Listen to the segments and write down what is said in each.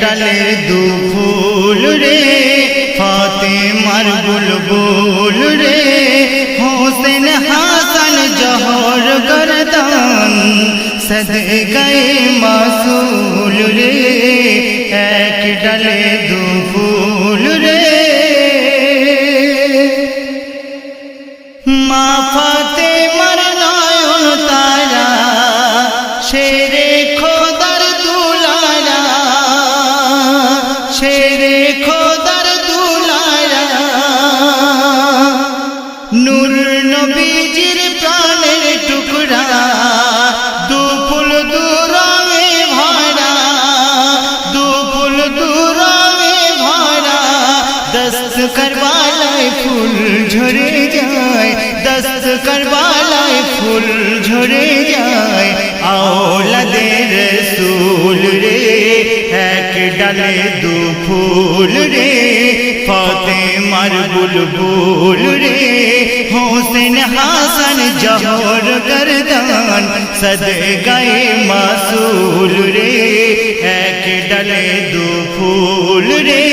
ডালে দু ফুল রে, ফাতেমার বুলবুল রে। হোসেন হাসান জহর গরদান সদে গয়ে মাসুল রে। এক ডালে দু ফুল রে নূর নবীজির প্রাণের টুকরা, দু ফুল দু রঙে ভরা, দু ফুল দু রঙে ভরা। দস্ত করবালায় ফুল ঝরে যায়, দস্ত করবালায় ফুল ঝরে যায়। আওলাদের রসুল রে, এক ডালে দু ফুল রে ফাতেমার বুলবুল রে হোসেন হাসান জহর গরদান সদ গায়ে মাসুল রে এক ডালে দু ফুল রে ইবনে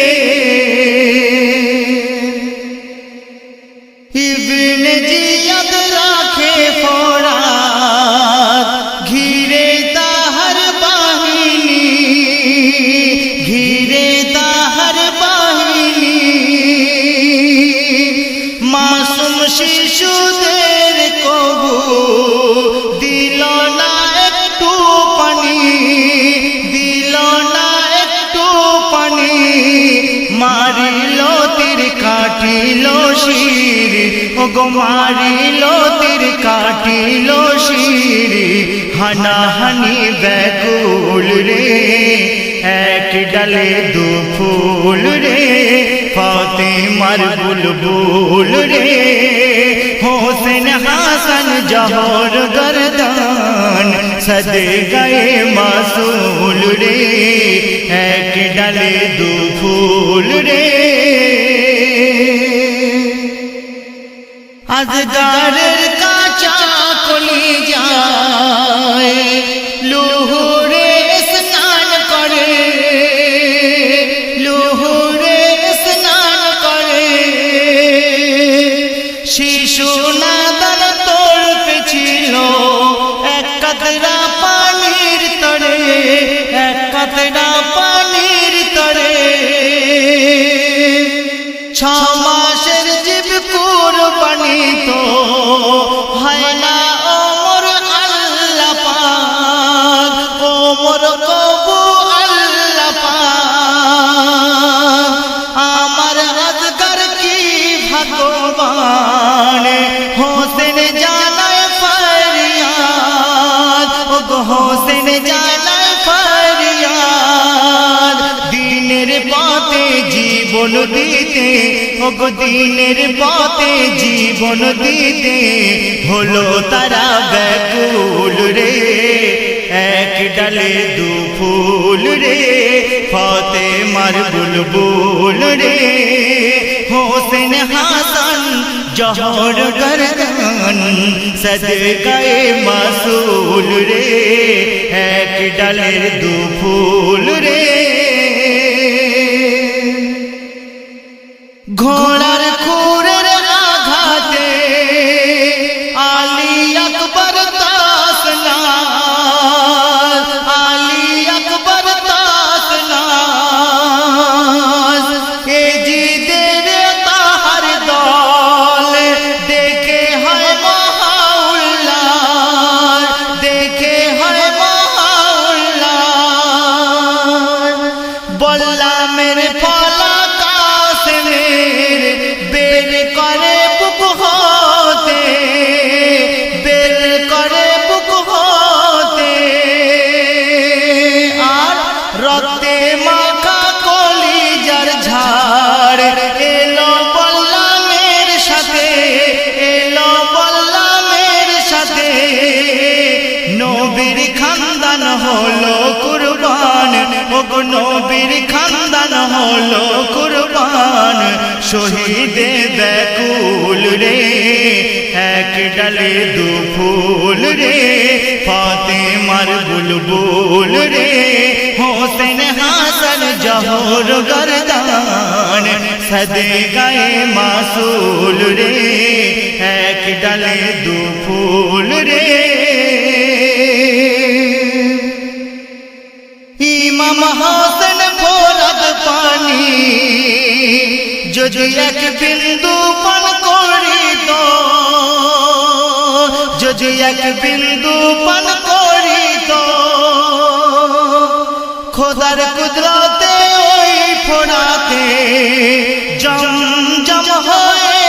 গো মারিল তীর কাটিল শির হানাহানি ব্যাকুল রে। এক ডালে দু ফুল রে, ফাতেমার বুলবুল রে। হোসেন হাসান জহর গরদান সদ গয়ে মাসুল রে। এক ডালে দু ফুল রে আজগারের জীবন দিতে দিনের পথে জীবন দিতে হলো তারা ব্যাকুল রে। এক ডালে দু ফুল রে, ফতে মার বুলবুল রে। হোসেন হাসান, জহর গরদান সদ গায়ে মাসুল রে। এক ডালের দু ফুল রে শহীদে ব্যাকুল রে, এক ডালে দু ফুল রে, ফাতেমার বুলবুল রে, হোসেন হাসান জহর গরদান সদে গায়ে মাসুল রে, এক ডালে দু ফুল রে। ইমাম হোসেন ফোরদ পানি যদি এক বিন্দু পান করিত যদি এক বিন্দু পান করিত খোদার কুদরতে ওই ফোড়াতে জম জম হয়ে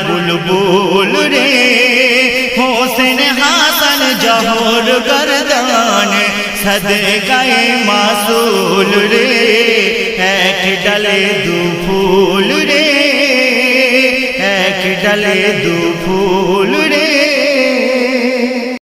বুলবুল রে হোসেন হাসান জহর গরদান সদে গায়ে মাসুল রে এক ডালে দু ফুল রে এক ডালে দু ফুল